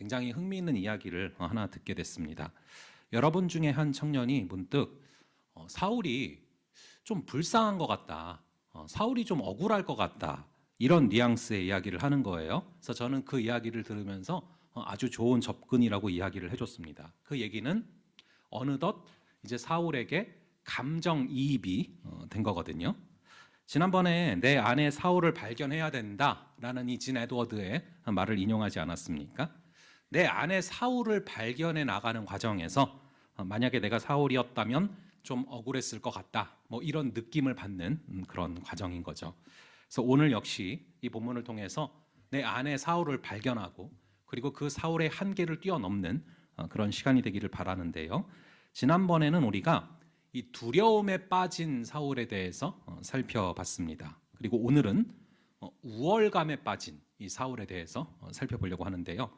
굉장히 흥미있는 이야기를 어, 하나 듣게 됐습니다. 여러분 중에 한 청년이 문득 어, 사울이 좀 불쌍한 것 같다. 어, 사울이 좀 억울할 것 같다. 이런 뉘앙스의 이야기를 하는 거예요. 그래서 저는 그 이야기를 들으면서 어, 아주 좋은 접근이라고 이야기를 해줬습니다. 그 얘기는 어느덧 이제 사울에게 감정 이입이 어, 된 거거든요. 지난번에 내 안에 사울을 발견해야 된다라는 이 진 에드워드의 말을 인용하지 않았습니까? 내 안에 사울을 발견해 나가는 과정에서 어, 만약에 내가 사울이었다면 좀 억울했을 것 같다. 뭐 이런 느낌을 받는 음, 그런 과정인 거죠. 그래서 오늘 역시 이 본문을 통해서 내 안에 사울을 발견하고 그리고 그 사울의 한계를 뛰어넘는 어, 그런 시간이 되기를 바라는데요. 지난번에는 우리가 이 두려움에 빠진 사울에 대해서 어, 살펴봤습니다. 그리고 오늘은 어, 우월감에 빠진 이 사울에 대해서 어, 살펴보려고 하는데요.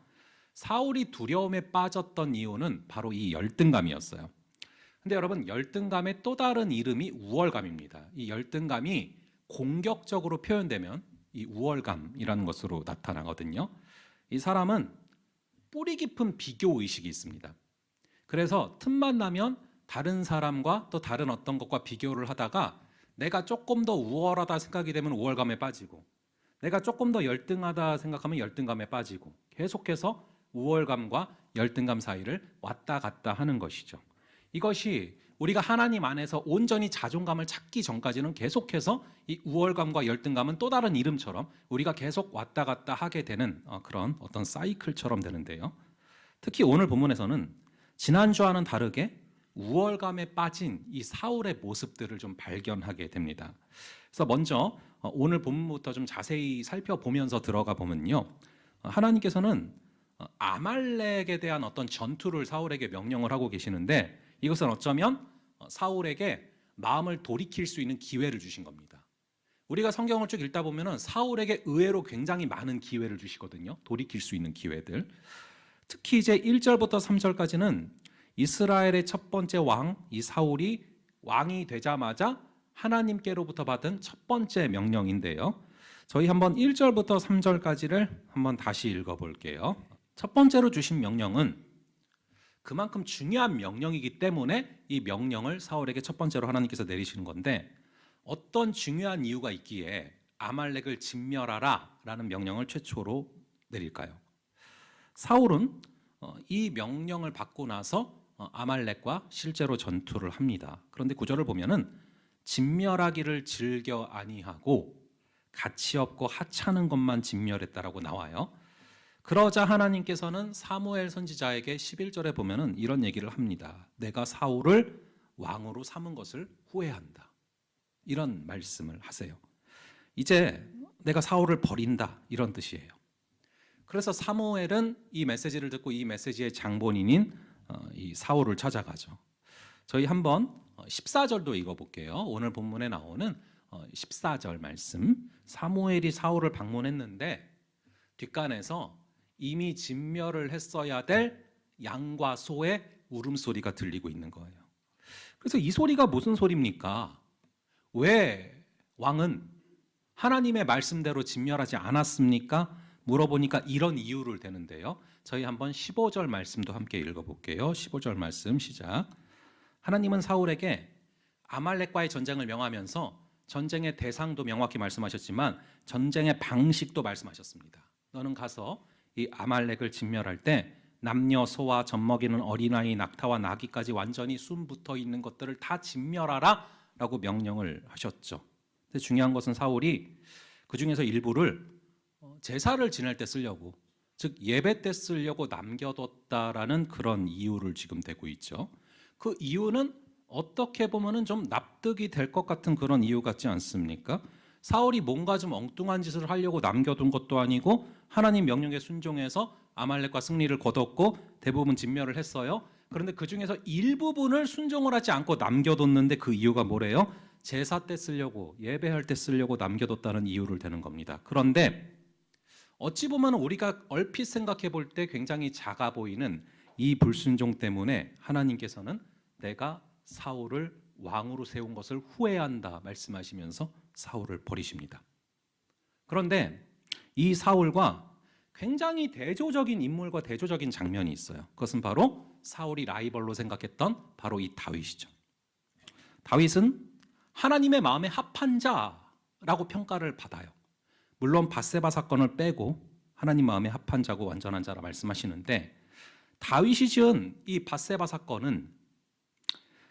사울이 두려움에 빠졌던 이유는 바로 이 열등감이었어요. 근데 여러분 열등감의 또 다른 이름이 우월감입니다. 이 열등감이 공격적으로 표현되면 이 우월감이라는 것으로 나타나거든요. 이 사람은 뿌리 깊은 비교 의식이 있습니다. 그래서 틈만 나면 다른 사람과 또 다른 어떤 것과 비교를 하다가 내가 조금 더 우월하다 생각이 되면 우월감에 빠지고 내가 조금 더 열등하다 생각하면 열등감에 빠지고 계속해서 우월감과 열등감 사이를 왔다 갔다 하는 것이죠. 이것이 우리가 하나님 안에서 온전히 자존감을 찾기 전까지는 계속해서 이 우월감과 열등감은 또 다른 이름처럼 우리가 계속 왔다 갔다 하게 되는 어, 그런 어떤 사이클처럼 되는데요. 특히 오늘 본문에서는 지난주와는 다르게 우월감에 빠진 이 사울의 모습들을 좀 발견하게 됩니다. 그래서 먼저 어, 오늘 본문부터 좀 자세히 살펴보면서 들어가 보면요. 어, 하나님께서는 어, 아말렉에 대한 어떤 전투를 사울에게 명령을 하고 계시는데 이것은 어쩌면 어, 사울에게 마음을 돌이킬 수 있는 기회를 주신 겁니다. 우리가 성경을 쭉 읽다 보면은 사울에게 의외로 굉장히 많은 기회를 주시거든요. 돌이킬 수 있는 기회들. 특히 이제 1절부터 3절까지는 이스라엘의 첫 번째 왕, 이 사울이 왕이 되자마자 하나님께로부터 받은 첫 번째 명령인데요. 저희 한번 1절부터 3절까지를 한번 다시 읽어 볼게요. 첫 번째로 주신 명령은 그만큼 중요한 명령이기 때문에 이 명령을 사울에게 첫 번째로 하나님께서 내리시는 건데 어떤 중요한 이유가 있기에 아말렉을 진멸하라라는 명령을 최초로 내릴까요? 사울은 어, 이 명령을 받고 나서 어, 아말렉과 실제로 전투를 합니다. 그런데 구절을 보면은 진멸하기를 즐겨 아니하고 가치 없고 하찮은 것만 진멸했다라고 나와요. 그러자 하나님께서는 사무엘 선지자에게 11절에 보면은 이런 얘기를 합니다. 내가 사울을 왕으로 삼은 것을 후회한다. 이런 말씀을 하세요. 이제 내가 사울을 버린다. 이런 뜻이에요. 그래서 사무엘은 이 메시지를 듣고 이 메시지의 장본인인 어, 이 사울을 찾아가죠. 저희 한번 14절도 읽어 볼게요. 오늘 본문에 나오는 14절 말씀. 사무엘이 사울을 방문했는데 뒷간에서 이미 진멸을 했어야 될 양과 소의 울음소리가 들리고 있는 거예요. 그래서 이 소리가 무슨 소리입니까? 왜 왕은 하나님의 말씀대로 진멸하지 않았습니까? 물어보니까 이런 이유를 대는데요. 저희 한번 15절 말씀도 함께 읽어볼게요. 15절 말씀 시작. 하나님은 사울에게 아말렉과의 전쟁을 명하면서 전쟁의 대상도 명확히 말씀하셨지만 전쟁의 방식도 말씀하셨습니다. 너는 가서 이 아말렉을 진멸할 때 남녀 소와 젖먹이는 어린아이 낙타와 나귀까지 완전히 숨 붙어 있는 것들을 다 진멸하라라고 명령을 하셨죠. 근데 중요한 것은 사울이 그 중에서 일부를 어, 제사를 지낼 때 쓰려고 즉 예배 때 쓰려고 남겨뒀다라는 그런 이유를 지금 대고 있죠. 그 이유는 어떻게 보면은 좀 납득이 될 것 같은 그런 이유 같지 않습니까? 사울이 뭔가 좀 엉뚱한 짓을 하려고 남겨둔 것도 아니고 하나님 명령에 순종해서 아말렉과 승리를 거뒀고 대부분 진멸을 했어요. 그런데 그 중에서 일부분을 순종을 하지 않고 남겨뒀는데 그 이유가 뭐래요? 제사 때 쓰려고 예배할 때 쓰려고 남겨뒀다는 이유를 대는 겁니다. 그런데 어찌 보면 우리가 얼핏 생각해 볼 때 굉장히 작아 보이는 이 불순종 때문에 하나님께서는 내가 사울을 왕으로 세운 것을 후회한다 말씀하시면서 사울을 버리십니다. 그런데 이 사울과 굉장히 대조적인 인물과 대조적인 장면이 있어요. 그것은 바로 사울이 라이벌로 생각했던 바로 이 다윗이죠. 다윗은 하나님의 마음에 합한 자라고 평가를 받아요. 물론 바세바 사건을 빼고 하나님 마음에 합한 자고 완전한 자라 말씀하시는데 다윗이 지은 이 바세바 사건은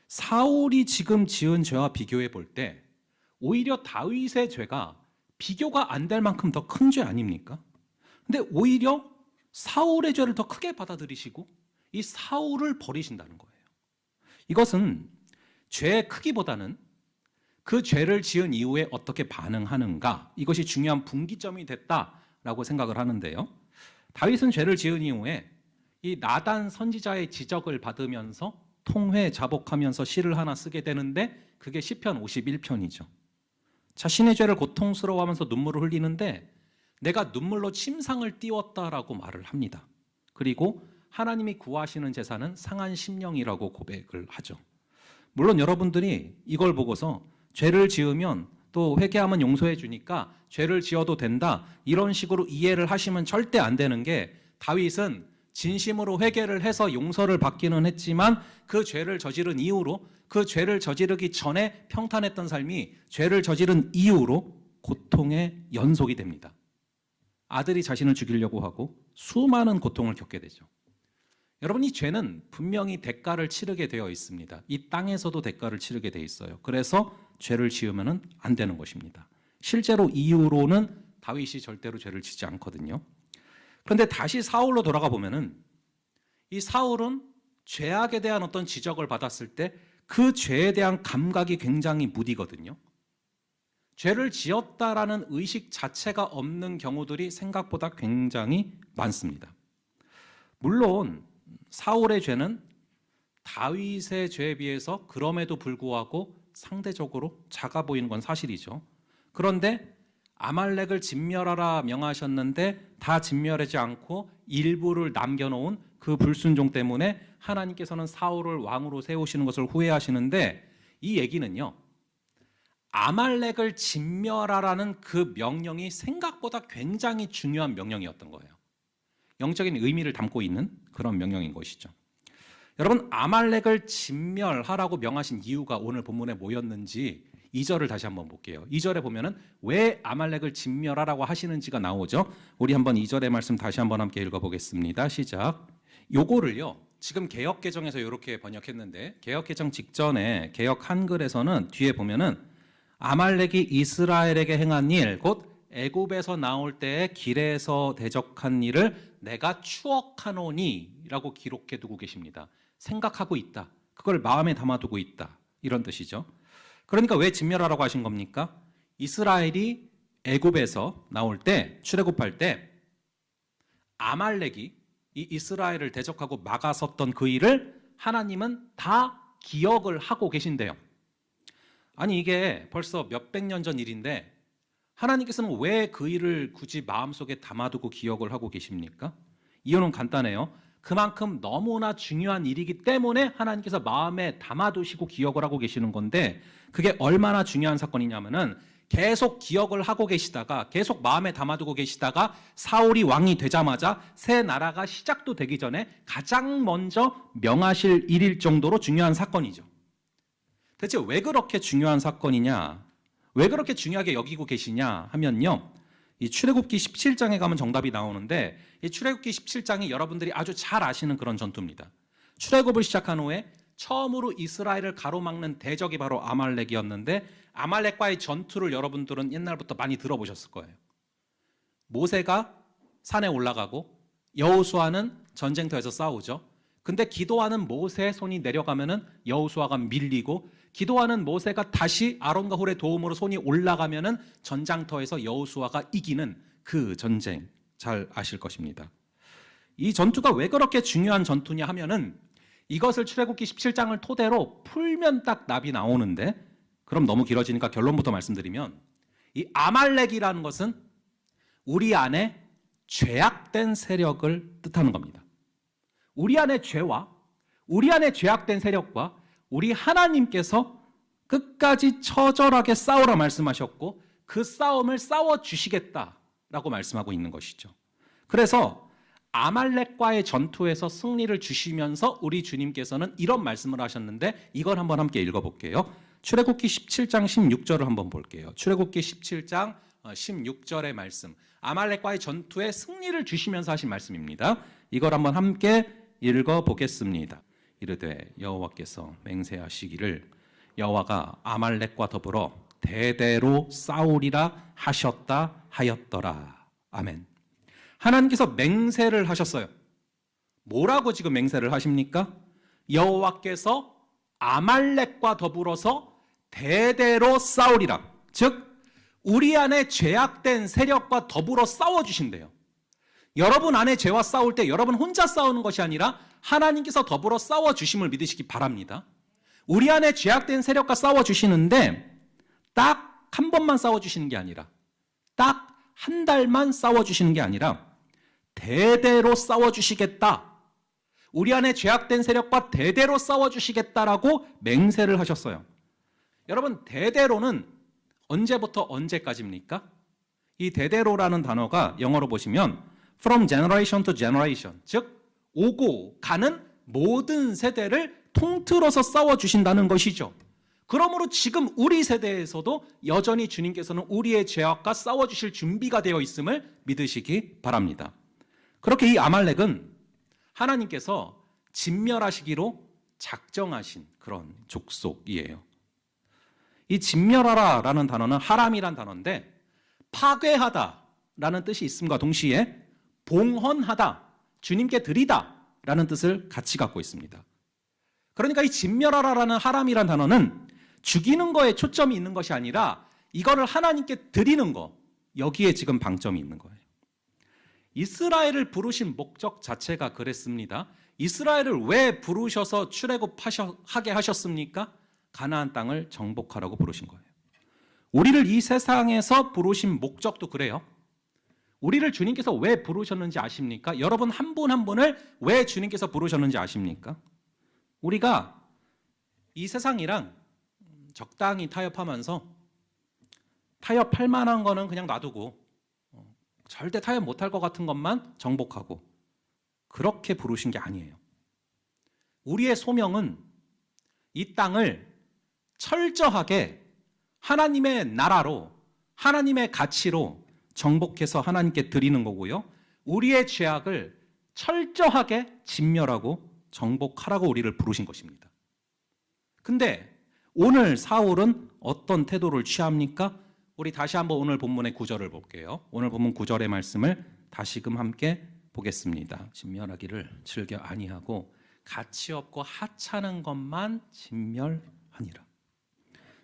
사울이 지금 지은 죄와 비교해 볼 때 오히려 다윗의 죄가 비교가 안 될 만큼 더 큰 죄 아닙니까? 근데 오히려 사울의 죄를 더 크게 받아들이시고 이 사울을 버리신다는 거예요. 이것은 죄의 크기보다는 그 죄를 지은 이후에 어떻게 반응하는가 이것이 중요한 분기점이 됐다라고 생각을 하는데요. 다윗은 죄를 지은 이후에 이 나단 선지자의 지적을 받으면서 통회 자복하면서 시를 하나 쓰게 되는데 그게 시편 51편이죠. 자신의 죄를 고통스러워하면서 눈물을 흘리는데 내가 눈물로 침상을 띄웠다라고 말을 합니다. 그리고 하나님이 구하시는 제사는 상한 심령이라고 고백을 하죠. 물론 여러분들이 이걸 보고서 죄를 지으면 또 회개하면 용서해 주니까 죄를 지어도 된다 이런 식으로 이해를 하시면 절대 안 되는 게 다윗은 진심으로 회개를 해서 용서를 받기는 했지만 그 죄를 저지른 이후로 그 죄를 저지르기 전에 평탄했던 삶이 죄를 저지른 이후로 고통의 연속이 됩니다. 아들이 자신을 죽이려고 하고 수많은 고통을 겪게 되죠. 여러분 이 죄는 분명히 대가를 치르게 되어 있습니다. 이 땅에서도 대가를 치르게 되어 있어요. 그래서 죄를 지으면은 안 되는 것입니다. 실제로 이후로는 다윗이 절대로 죄를 지지 않거든요. 그런데 다시 사울로 돌아가 보면은 이 사울은 죄악에 대한 어떤 지적을 받았을 때 그 죄에 대한 감각이 굉장히 무디거든요. 죄를 지었다라는 의식 자체가 없는 경우들이 생각보다 굉장히 많습니다. 물론 사울의 죄는 다윗의 죄에 비해서 그럼에도 불구하고 상대적으로 작아 보이는 건 사실이죠. 그런데 아말렉을 진멸하라 명하셨는데 다 진멸하지 않고 일부를 남겨놓은 그 불순종 때문에 하나님께서는 사울을 왕으로 세우시는 것을 후회하시는데 이 얘기는요. 아말렉을 진멸하라는 그 명령이 생각보다 굉장히 중요한 명령이었던 거예요. 영적인 의미를 담고 있는 그런 명령인 것이죠. 여러분 아말렉을 진멸하라고 명하신 이유가 오늘 본문에 뭐였는지 2절을 다시 한번 볼게요. 2절에 보면은 왜 아말렉을 진멸하라고 하시는지가 나오죠. 우리 한번 2절의 말씀 다시 한번 함께 읽어 보겠습니다. 시작. 요거를요. 지금 개혁 개정에서 이렇게 번역했는데 개혁 개정 직전에 개혁 한글에서는 뒤에 보면은 아말렉이 이스라엘에게 행한 일, 곧 애굽에서 나올 때에 길에서 대적한 일을 내가 추억하노니라고 기록해 두고 계십니다. 생각하고 있다. 그걸 마음에 담아두고 있다. 이런 뜻이죠. 그러니까 왜 진멸하라고 하신 겁니까? 이스라엘이 애굽에서 나올 때 출애굽할 때 아말렉이 이 이스라엘을 대적하고 막아섰던 그 일을 하나님은 다 기억을 하고 계신대요. 아니 이게 벌써 몇백 년 전 일인데 하나님께서는 왜 그 일을 굳이 마음속에 담아두고 기억을 하고 계십니까? 이유는 간단해요. 그만큼 너무나 중요한 일이기 때문에 하나님께서 마음에 담아두시고 기억을 하고 계시는 건데 그게 얼마나 중요한 사건이냐면은 계속 기억을 하고 계시다가 계속 마음에 담아두고 계시다가 사울이 왕이 되자마자 새 나라가 시작도 되기 전에 가장 먼저 명하실 일일 정도로 중요한 사건이죠. 대체 왜 그렇게 중요한 사건이냐? 왜 그렇게 중요하게 여기고 계시냐 하면요. 이 출애굽기 17장에 가면 정답이 나오는데 이 출애굽기 17장이 여러분들이 아주 잘 아시는 그런 전투입니다. 출애굽을 시작한 후에 처음으로 이스라엘을 가로막는 대적이 바로 아말렉이었는데 아말렉과의 전투를 여러분들은 옛날부터 많이 들어보셨을 거예요. 모세가 산에 올라가고 여호수아는 전쟁터에서 싸우죠. 근데 기도하는 모세의 손이 내려가면은 여호수아가 밀리고 기도하는 모세가 다시 아론과 홀의 도움으로 손이 올라가면은 전장터에서 여호수아가 이기는 그 전쟁 잘 아실 것입니다. 이 전투가 왜 그렇게 중요한 전투냐 하면은 이것을 출애굽기 17장을 토대로 풀면 딱 답이 나오는데 그럼 너무 길어지니까 결론부터 말씀드리면 이 아말렉이라는 것은 우리 안에 죄악된 세력을 뜻하는 겁니다. 우리 안에 죄와 우리 안에 죄악된 세력과 우리 하나님께서 끝까지 처절하게 싸우라 말씀하셨고 그 싸움을 싸워 주시겠다라고 말씀하고 있는 것이죠. 그래서 아말렉과의 전투에서 승리를 주시면서 우리 주님께서는 이런 말씀을 하셨는데 이걸 한번 함께 읽어 볼게요. 출애굽기 17장 16절을 한번 볼게요. 출애굽기 17장 16절의 말씀. 아말렉과의 전투에 승리를 주시면서 하신 말씀입니다. 이걸 한번 함께 읽어 보겠습니다. 이르되 여호와께서 맹세하시기를 여호와가 아말렉과 더불어 대대로 싸우리라 하셨다 하였더라. 아멘. 하나님께서 맹세를 하셨어요. 뭐라고 지금 맹세를 하십니까? 여호와께서 아말렉과 더불어서 대대로 싸우리라. 즉 우리 안에 죄악된 세력과 더불어 싸워 주신대요. 여러분 안에 죄와 싸울 때 여러분 혼자 싸우는 것이 아니라 하나님께서 더불어 싸워 주심을 믿으시기 바랍니다. 우리 안에 죄악된 세력과 싸워 주시는데 딱 한 번만 싸워 주시는 게 아니라 딱 한 달만 싸워 주시는 게 아니라 대대로 싸워 주시겠다. 우리 안에 죄악된 세력과 대대로 싸워 주시겠다라고 맹세를 하셨어요. 여러분 대대로는 언제부터 언제까지입니까? 이 대대로라는 단어가 영어로 보시면 from generation to generation 즉 오고 가는 모든 세대를 통틀어서 싸워 주신다는 것이죠. 그러므로 지금 우리 세대에서도 여전히 주님께서는 우리의 죄악과 싸워 주실 준비가 되어 있음을 믿으시기 바랍니다. 그렇게 이 아말렉은 하나님께서 진멸하시기로 작정하신 그런 족속이에요. 이 진멸하라라는 단어는 하람이란 단어인데 파괴하다라는 뜻이 있음과 동시에 봉헌하다, 주님께 드리다 라는 뜻을 같이 갖고 있습니다. 그러니까 이 진멸하라라는 하람이란 단어는 죽이는 거에 초점이 있는 것이 아니라 이거를 하나님께 드리는 거 여기에 지금 방점이 있는 거예요. 이스라엘을 부르신 목적 자체가 그랬습니다. 이스라엘을 왜 부르셔서 출애굽하게 하셨습니까? 가나안 땅을 정복하라고 부르신 거예요. 우리를 이 세상에서 부르신 목적도 그래요. 우리를 주님께서 왜 부르셨는지 아십니까? 여러분 한분한 분을 왜 주님께서 부르셨는지 아십니까? 우리가 이 세상이랑 적당히 타협하면서 타협할 만한 거는 그냥 놔두고 어, 절대 타협 못할 것 같은 것만 정복하고 그렇게 부르신 게 아니에요. 우리의 소명은 이 땅을 철저하게 하나님의 나라로 하나님의 가치로 정복해서 하나님께 드리는 거고요. 우리의 죄악을 철저하게 진멸하고 정복하라고 우리를 부르신 것입니다. 근데 오늘 사울은 어떤 태도를 취합니까? 우리 다시 한번 오늘 본문의 구절을 볼게요. 오늘 본문 구절의 말씀을 다시금 함께 보겠습니다. 진멸하기를 즐겨 아니하고 가치 없고 하찮은 것만 진멸하니라.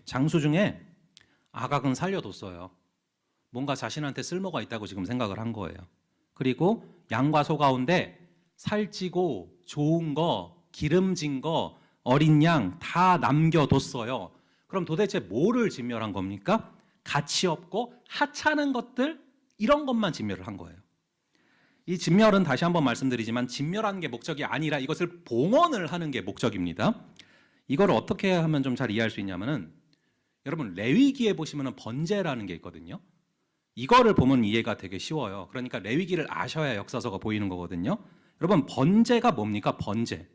장수 중에 아각은 살려뒀어요. 뭔가 자신한테 쓸모가 있다고 지금 생각을 한 거예요. 그리고 양과 소 가운데 살찌고 좋은 거, 기름진 거, 어린 양 다 남겨뒀어요. 그럼 도대체 뭐를 진멸한 겁니까? 가치 없고 하찮은 것들 이런 것만 진멸을 한 거예요. 이 진멸은 다시 한번 말씀드리지만 진멸하는 게 목적이 아니라 이것을 봉헌을 하는 게 목적입니다. 이걸 어떻게 하면 좀 잘 이해할 수 있냐면은 여러분 레위기에 보시면은 번제라는 게 있거든요. 이거를 보면 이해가 되게 쉬워요. 그러니까 레위기를 아셔야 역사서가 보이는 거거든요. 여러분 번제가 뭡니까? 번제.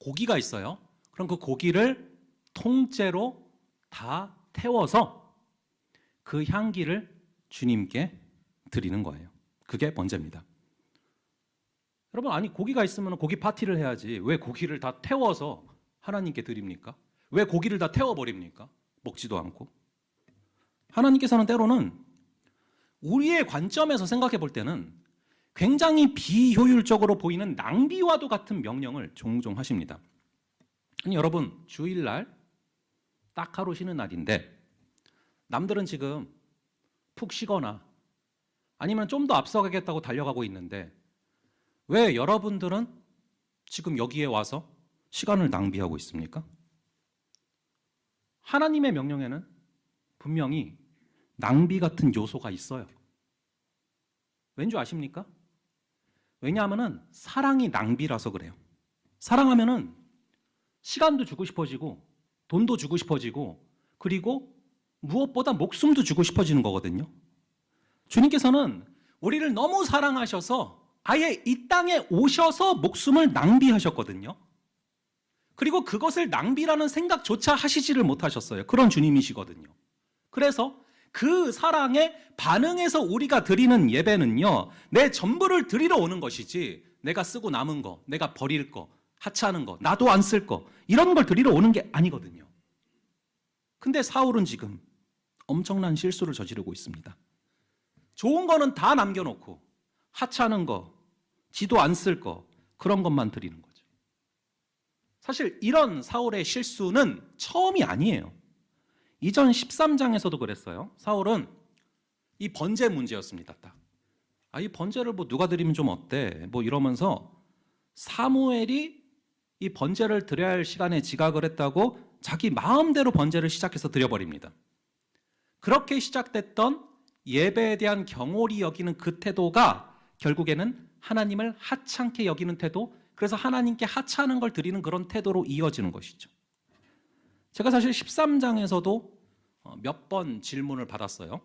고기가 있어요. 그럼 그 고기를 통째로 다 태워서 그 향기를 주님께 드리는 거예요. 그게 번제입니다. 여러분 아니 고기가 있으면 고기 파티를 해야지 왜 고기를 다 태워서 하나님께 드립니까? 왜 고기를 다 태워 버립니까? 먹지도 않고 하나님께서는 때로는 우리의 관점에서 생각해 볼 때는 굉장히 비효율적으로 보이는 낭비와도 같은 명령을 종종 하십니다. 아니 여러분 주일날 딱 하루 쉬는 날인데 남들은 지금 푹 쉬거나 아니면 좀 더 앞서가겠다고 달려가고 있는데 왜 여러분들은 지금 여기에 와서 시간을 낭비하고 있습니까? 하나님의 명령에는 분명히 낭비 같은 요소가 있어요. 왠 줄 아십니까? 왜냐하면은 사랑이 낭비라서 그래요. 사랑하면은 시간도 주고 싶어지고 돈도 주고 싶어지고 그리고 무엇보다 목숨도 주고 싶어지는 거거든요. 주님께서는 우리를 너무 사랑하셔서 아예 이 땅에 오셔서 목숨을 낭비하셨거든요. 그리고 그것을 낭비라는 생각조차 하시지를 못하셨어요. 그런 주님이시거든요. 그래서 그 사랑에 반응해서 우리가 드리는 예배는요, 내 전부를 드리러 오는 것이지, 내가 쓰고 남은 거, 내가 버릴 거, 하찮은 거, 나도 안 쓸 거, 이런 걸 드리러 오는 게 아니거든요. 근데 사울은 지금 엄청난 실수를 저지르고 있습니다. 좋은 거는 다 남겨놓고, 하찮은 거, 지도 안 쓸 거, 그런 것만 드리는 거죠. 사실 이런 사울의 실수는 처음이 아니에요. 이전 13장에서도 그랬어요. 사울은 이 번제 문제였습니다. 딱. 아, 이 번제를 뭐 누가 드리면 좀 어때? 뭐 이러면서 사무엘이 이 번제를 드려야 할 시간에 지각을 했다고 자기 마음대로 번제를 시작해서 드려버립니다. 그렇게 시작됐던 예배에 대한 경홀히 여기는 그 태도가 결국에는 하나님을 하찮게 여기는 태도, 그래서 하나님께 하찮은 걸 드리는 그런 태도로 이어지는 것이죠. 제가 사실 13장에서도 어, 몇번 질문을 받았어요.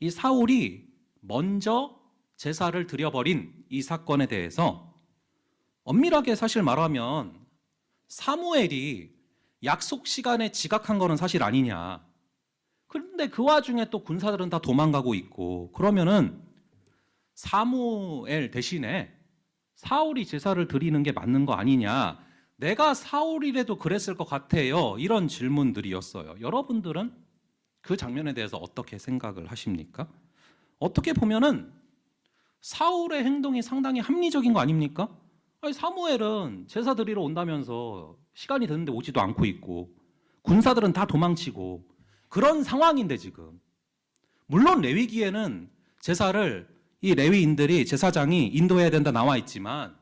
이 사울이 먼저 제사를 드려버린 이 사건에 대해서 엄밀하게 사실 말하면 사무엘이 약속 시간에 지각한 거는 사실 아니냐. 그런데 그 와중에 또 군사들은 다 도망가고 있고 그러면은 사무엘 대신에 사울이 제사를 드리는 게 맞는 거 아니냐. 내가 사울이라도 그랬을 것 같아요. 이런 질문들이었어요. 여러분들은 그 장면에 대해서 어떻게 생각을 하십니까? 어떻게 보면은 사울의 행동이 상당히 합리적인 거 아닙니까? 아니, 사무엘은 제사 드리러 온다면서 시간이 됐는데 오지도 않고 있고 군사들은 다 도망치고 그런 상황인데 지금 물론 레위기에는 제사를 이 레위인들이 제사장이 인도해야 된다 나와 있지만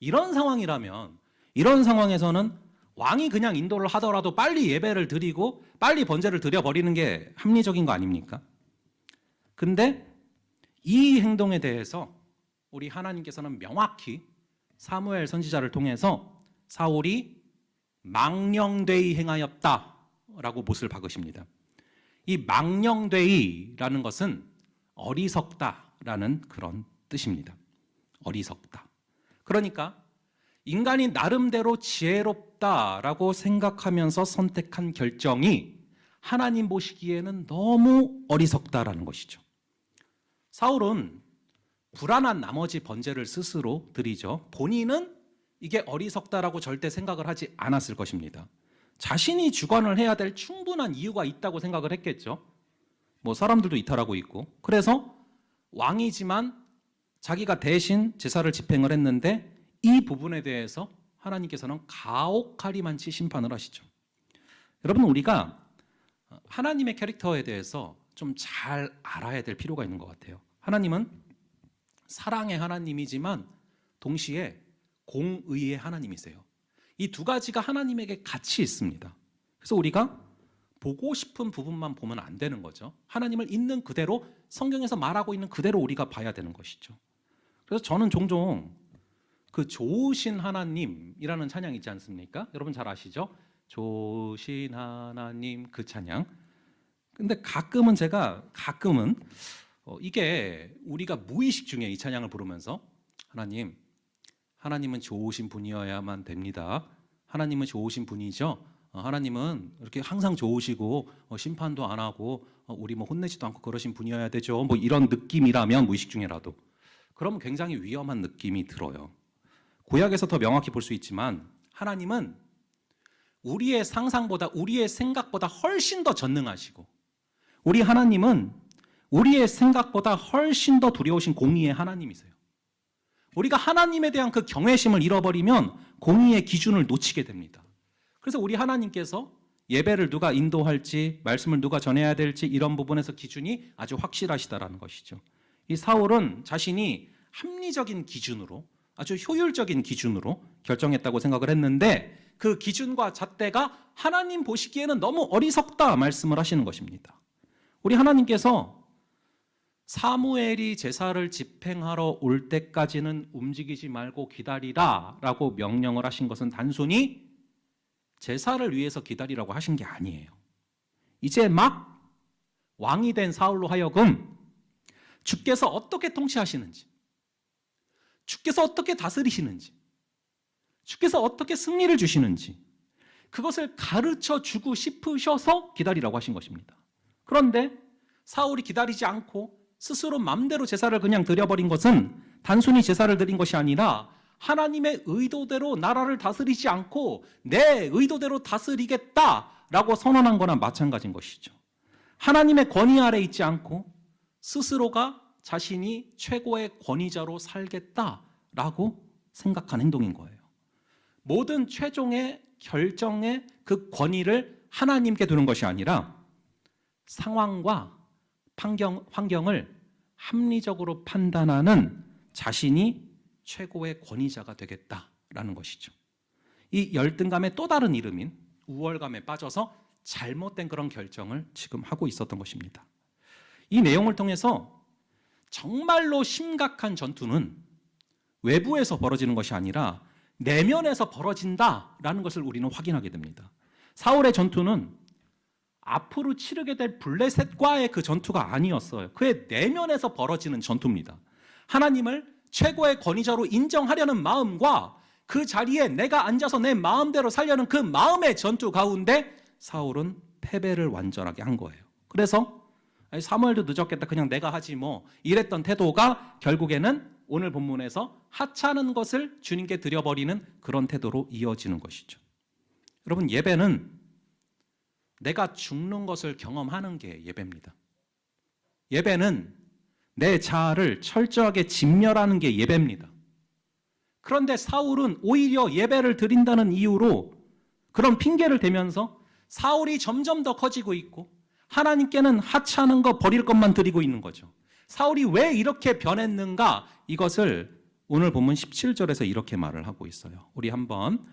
이런 상황이라면 이런 상황에서는 왕이 그냥 인도를 하더라도 빨리 예배를 드리고 빨리 번제를 드려 버리는 게 합리적인 거 아닙니까? 근데 이 행동에 대해서 우리 하나님께서는 명확히 사무엘 선지자를 통해서 사울이 망령되이 행하였다라고 못을 박으십니다. 이 망령되이라는 것은 어리석다라는 그런 뜻입니다. 어리석다. 그러니까 인간이 나름대로 지혜롭다라고 생각하면서 선택한 결정이 하나님 보시기에는 너무 어리석다라는 것이죠. 사울은 불안한 나머지 번제를 스스로 드리죠. 본인은 이게 어리석다라고 절대 생각을 하지 않았을 것입니다. 자신이 주관을 해야 될 충분한 이유가 있다고 생각을 했겠죠. 뭐 사람들도 이탈하고 있고. 그래서 왕이지만 자기가 대신 제사를 집행을 했는데 이 부분에 대해서 하나님께서는 가혹하리만치 심판을 하시죠. 여러분 우리가 하나님의 캐릭터에 대해서 좀 잘 알아야 될 필요가 있는 것 같아요. 하나님은 사랑의 하나님이지만 동시에 공의의 하나님이세요. 이 두 가지가 하나님에게 같이 있습니다. 그래서 우리가 보고 싶은 부분만 보면 안 되는 거죠. 하나님을 있는 그대로 성경에서 말하고 있는 그대로 우리가 봐야 되는 것이죠. 그래서 저는 종종 그 좋으신 하나님이라는 찬양 있지 않습니까? 여러분 잘 아시죠? 좋으신 하나님 그 찬양. 근데 가끔은 제가 가끔은 어, 이게 우리가 무의식 중에 이 찬양을 부르면서 하나님, 하나님은 좋으신 분이어야만 됩니다. 하나님은 좋으신 분이죠. 어, 하나님은 이렇게 항상 좋으시고 어, 심판도 안 하고 어, 우리 뭐 혼내지도 않고 그러신 분이어야 되죠. 뭐 이런 느낌이라면 무의식 중에라도 그러면 굉장히 위험한 느낌이 들어요. 구약에서 더 명확히 볼 수 있지만 하나님은 우리의 상상보다 우리의 생각보다 훨씬 더 전능하시고 우리 하나님은 우리의 생각보다 훨씬 더 두려우신 공의의 하나님이세요. 우리가 하나님에 대한 그 경외심을 잃어버리면 공의의 기준을 놓치게 됩니다. 그래서 우리 하나님께서 예배를 누가 인도할지, 말씀을 누가 전해야 될지 이런 부분에서 기준이 아주 확실하시다라는 것이죠. 이 사울은 자신이 합리적인 기준으로 아주 효율적인 기준으로 결정했다고 생각을 했는데 그 기준과 잣대가 하나님 보시기에는 너무 어리석다 말씀을 하시는 것입니다. 우리 하나님께서 사무엘이 제사를 집행하러 올 때까지는 움직이지 말고 기다리라 라고 명령을 하신 것은 단순히 제사를 위해서 기다리라고 하신 게 아니에요. 이제 막 왕이 된 사울로 하여금 주께서 어떻게 통치하시는지, 주께서 어떻게 다스리시는지, 주께서 어떻게 승리를 주시는지, 그것을 가르쳐 주고 싶으셔서 기다리라고 하신 것입니다. 그런데 사울이 기다리지 않고 스스로 맘대로 제사를 그냥 드려버린 것은 단순히 제사를 드린 것이 아니라 하나님의 의도대로 나라를 다스리지 않고 내 의도대로 다스리겠다라고 선언한 거나 마찬가지인 것이죠. 하나님의 권위 아래 있지 않고 스스로가 자신이 최고의 권위자로 살겠다라고 생각한 행동인 거예요. 모든 최종의 결정의 그 권위를 하나님께 두는 것이 아니라 상황과 환경, 환경을 합리적으로 판단하는 자신이 최고의 권위자가 되겠다라는 것이죠. 이 열등감의 또 다른 이름인 우월감에 빠져서 잘못된 그런 결정을 지금 하고 있었던 것입니다. 이 내용을 통해서 정말로 심각한 전투는 외부에서 벌어지는 것이 아니라 내면에서 벌어진다라는 것을 우리는 확인하게 됩니다. 사울의 전투는 앞으로 치르게 될 블레셋과의 그 전투가 아니었어요. 그의 내면에서 벌어지는 전투입니다. 하나님을 최고의 권위자로 인정하려는 마음과 그 자리에 내가 앉아서 내 마음대로 살려는 그 마음의 전투 가운데 사울은 패배를 완전하게 한 거예요. 그래서 아니, 사무엘도 늦었겠다. 그냥 내가 하지 뭐 이랬던 태도가 결국에는 오늘 본문에서 하찮은 것을 주님께 드려버리는 그런 태도로 이어지는 것이죠. 여러분 예배는 내가 죽는 것을 경험하는 게 예배입니다. 예배는 내 자아를 철저하게 진멸하는 게 예배입니다. 그런데 사울은 오히려 예배를 드린다는 이유로 그런 핑계를 대면서 사울이 점점 더 커지고 있고 하나님께는 하찮은 거 버릴 것만 드리고 있는 거죠. 사울이 왜 이렇게 변했는가 이것을 오늘 본문 17절에서 이렇게 말을 하고 있어요. 우리 한번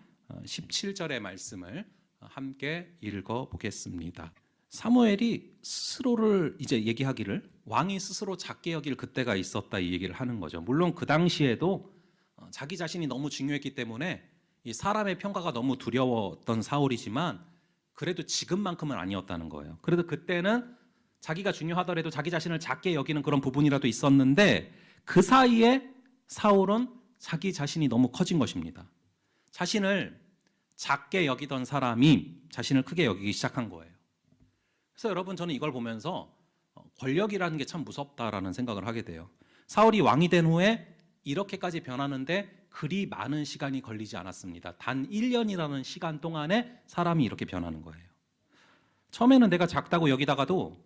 17절의 말씀을 함께 읽어 보겠습니다. 사무엘이 스스로를 이제 얘기하기를 왕이 스스로 작게 여길 그때가 있었다 이 얘기를 하는 거죠. 물론 그 당시에도 어, 자기 자신이 너무 중요했기 때문에 이 사람의 평가가 너무 두려웠던 사울이지만 그래도 지금만큼은 아니었다는 거예요. 그래도 그때는 자기가 중요하더라도 자기 자신을 작게 여기는 그런 부분이라도 있었는데 그 사이에 사울은 자기 자신이 너무 커진 것입니다. 자신을 작게 여기던 사람이 자신을 크게 여기기 시작한 거예요. 그래서 여러분 저는 이걸 보면서 어, 권력이라는 게 참 무섭다라는 생각을 하게 돼요. 사울이 왕이 된 후에 이렇게까지 변하는데 그리 많은 시간이 걸리지 않았습니다. 단 1년이라는 시간 동안에 사람이 이렇게 변하는 거예요. 처음에는 내가 작다고 여기다가도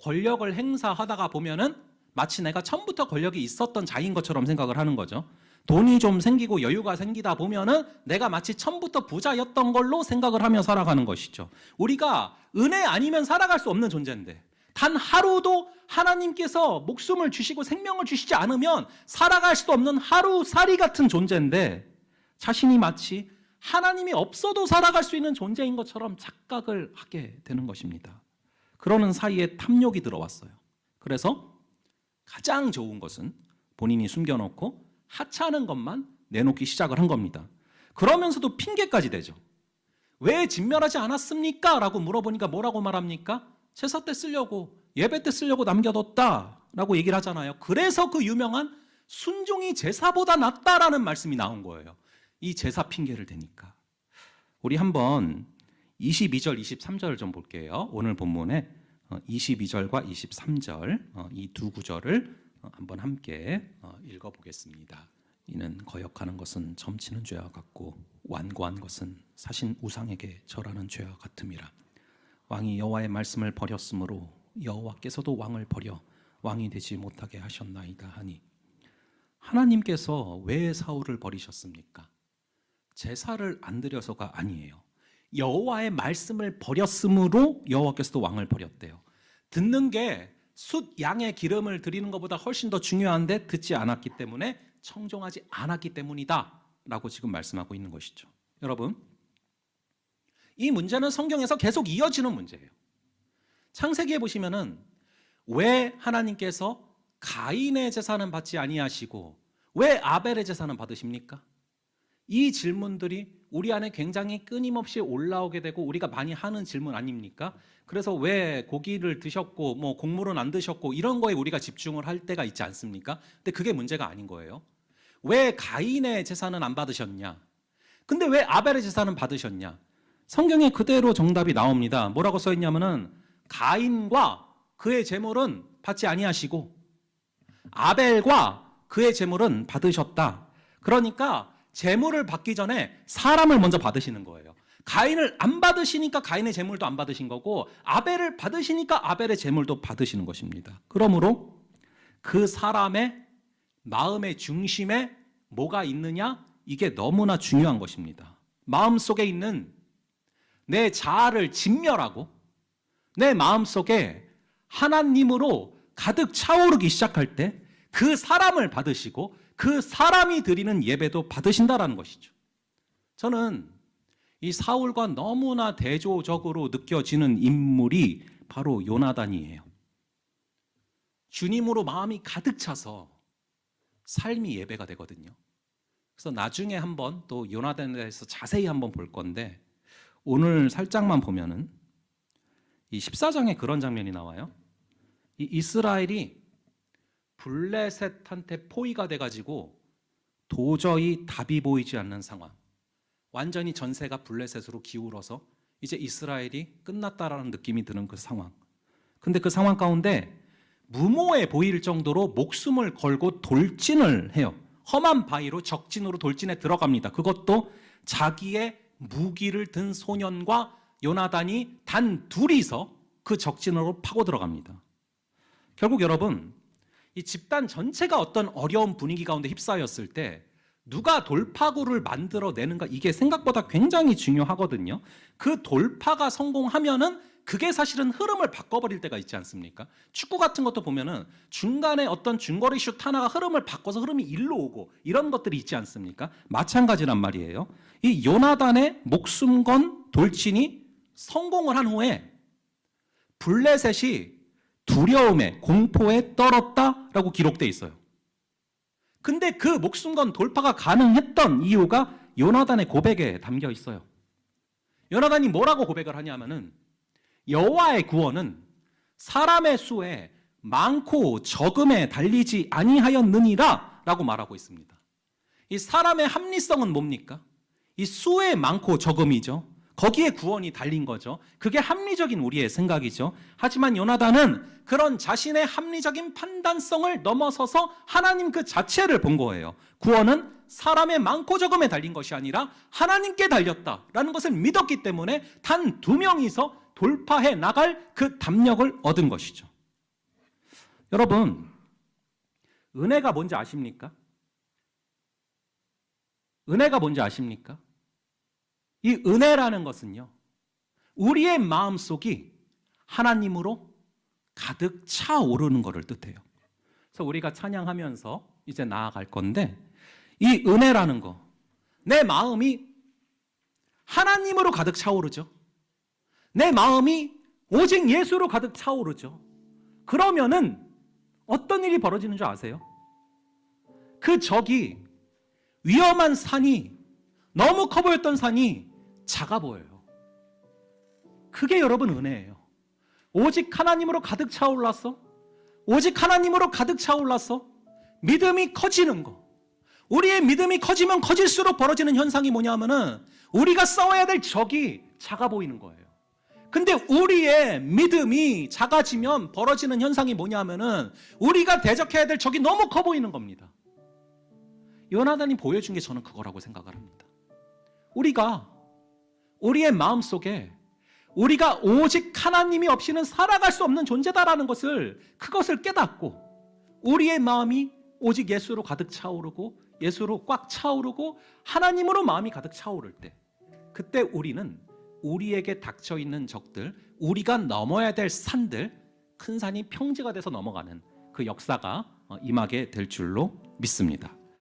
권력을 행사하다가 보면은 마치 내가 처음부터 권력이 있었던 자인 것처럼 생각을 하는 거죠. 돈이 좀 생기고 여유가 생기다 보면은 내가 마치 처음부터 부자였던 걸로 생각을 하며 살아가는 것이죠. 우리가 은혜 아니면 살아갈 수 없는 존재인데 단 하루도 하나님께서 목숨을 주시고 생명을 주시지 않으면 살아갈 수도 없는 하루살이 같은 존재인데 자신이 마치 하나님이 없어도 살아갈 수 있는 존재인 것처럼 착각을 하게 되는 것입니다. 그러는 사이에 탐욕이 들어왔어요. 그래서 가장 좋은 것은 본인이 숨겨놓고 하찮은 것만 내놓기 시작을 한 겁니다. 그러면서도 핑계까지 대죠. 왜 진멸하지 않았습니까? 라고 물어보니까 뭐라고 말합니까? 제사 때 쓰려고, 예배 때 쓰려고 남겨뒀다. 라고 얘기를 하잖아요. 그래서 그 유명한 순종이 제사보다 낫다라는 말씀이 나온 거예요. 이 제사 핑계를 대니까. 우리 한번 22절, 23절을 좀 볼게요. 오늘 본문에 22절과 23절 이 두 구절을 어, 한번 함께 어, 읽어보겠습니다. 이는 거역하는 것은 점치는 죄와 같고 완고한 것은 사신 우상에게 절하는 죄와 같음이라. 왕이 여호와의 말씀을 버렸으므로 여호와께서도 왕을 버려 왕이 되지 못하게 하셨나이다 하니 하나님께서 왜 사울을 버리셨습니까? 제사를 안 드려서가 아니에요. 여호와의 말씀을 버렸으므로 여호와께서도 왕을 버렸대요. 듣는 게 숫 양의 기름을 드리는 것보다 훨씬 더 중요한데 듣지 않았기 때문에 청종하지 않았기 때문이다라고 지금 말씀하고 있는 것이죠. 여러분, 이 문제는 성경에서 계속 이어지는 문제예요. 창세기에 보시면은 왜 하나님께서 가인의 제사는 받지 아니하시고 왜 아벨의 제사는 받으십니까? 이 질문들이 우리 안에 굉장히 끊임없이 올라오게 되고 우리가 많이 하는 질문 아닙니까? 그래서 왜 고기를 드셨고 뭐 곡물은 안 드셨고 이런 거에 우리가 집중을 할 때가 있지 않습니까? 근데 그게 문제가 아닌 거예요. 왜 가인의 제사는 안 받으셨냐? 근데 왜 아벨의 제사는 받으셨냐? 성경에 그대로 정답이 나옵니다. 뭐라고 써 있냐면은 가인과 그의 제물은 받지 아니하시고 아벨과 그의 제물은 받으셨다. 그러니까 제물을 받기 전에 사람을 먼저 받으시는 거예요. 가인을 안 받으시니까 가인의 제물도 안 받으신 거고 아벨을 받으시니까 아벨의 제물도 받으시는 것입니다. 그러므로 그 사람의 마음의 중심에 뭐가 있느냐? 이게 너무나 중요한 것입니다. 마음 속에 있는 내 자아를 진멸하고 내 마음 속에 하나님으로 가득 차오르기 시작할 때 그 사람을 받으시고 그 사람이 드리는 예배도 받으신다라는 것이죠. 저는 이 사울과 너무나 대조적으로 느껴지는 인물이 바로 요나단이에요. 주님으로 마음이 가득 차서 삶이 예배가 되거든요. 그래서 나중에 한번 또 요나단에 대해서 자세히 한번 볼 건데 오늘 살짝만 보면은 이 14장에 그런 장면이 나와요. 이 이스라엘이 블레셋한테 포위가 돼가지고 도저히 답이 보이지 않는 상황. 완전히 전세가 블레셋으로 기울어서 이제 이스라엘이 끝났다라는 느낌이 드는 그 상황. 근데 그 상황 가운데 무모해 보일 정도로 목숨을 걸고 돌진을 해요. 험한 바위로 적진으로 돌진에 들어갑니다. 그것도 자기의 무기를 든 소년과 요나단이 단 둘이서 그 적진으로 파고 들어갑니다. 결국 여러분, 이 집단 전체가 어떤 어려운 분위기 가운데 휩싸였을 때 누가 돌파구를 만들어 내는가 이게 생각보다 굉장히 중요하거든요. 그 돌파가 성공하면은 그게 사실은 흐름을 바꿔버릴 때가 있지 않습니까? 축구 같은 것도 보면은 중간에 어떤 중거리 슛 하나가 흐름을 바꿔서 흐름이 일로 오고 이런 것들이 있지 않습니까? 마찬가지란 말이에요. 이 요나단의 목숨 건 돌진이 성공을 한 후에 블레셋이 두려움에 공포에 떨었다라고 기록돼 있어요. 근데 그 목숨 건 돌파가 가능했던 이유가 요나단의 고백에 담겨 있어요. 요나단이 뭐라고 고백을 하냐면은 여호와의 구원은 사람의 수에 많고 적음에 달리지 아니하였느니라라고 말하고 있습니다. 이 사람의 합리성은 뭡니까? 이 수에 많고 적음이죠. 거기에 구원이 달린 거죠. 그게 합리적인 우리의 생각이죠. 하지만 요나단은 그런 자신의 합리적인 판단성을 넘어서서 하나님 그 자체를 본 거예요. 구원은 사람의 많고 적음에 달린 것이 아니라 하나님께 달렸다라는 것을 믿었기 때문에 단 두 명이서 돌파해 나갈 그 담력을 얻은 것이죠. 여러분, 은혜가 뭔지 아십니까? 은혜가 뭔지 아십니까? 이 은혜라는 것은요, 우리의 마음 속이 하나님으로 가득 차오르는 것을 뜻해요. 그래서 우리가 찬양하면서 이제 나아갈 건데, 이 은혜라는 거, 내 마음이 하나님으로 가득 차오르죠. 내 마음이 오직 예수로 가득 차오르죠. 그러면은 어떤 일이 벌어지는 줄 아세요? 그 적이 위험한 산이 너무 커 보였던 산이 작아 보여요. 그게 여러분 은혜예요. 오직 하나님으로 가득 차올랐어. 오직 하나님으로 가득 차올랐어. 믿음이 커지는 거. 우리의 믿음이 커지면 커질수록 벌어지는 현상이 뭐냐면은 우리가 싸워야 될 적이 작아 보이는 거예요. 근데 우리의 믿음이 작아지면 벌어지는 현상이 뭐냐면은 우리가 대적해야 될 적이 너무 커 보이는 겁니다. 요나단이 보여준 게 저는 그거라고 생각을 합니다. 우리가 우리의 마음 속에 우리가 오직 하나님이 없이는 살아갈 수 없는 존재다라는 것을 그것을 깨닫고 우리의 마음이 오직 예수로 가득 차오르고 예수로 꽉 차오르고 하나님으로 마음이 가득 차오를 때 그때 우리는 우리에게 닥쳐 있는 적들, 우리가 넘어야 될 산들, 큰 산이 평지가 돼서 넘어가는 그 역사가 임하게 될 줄로 믿습니다.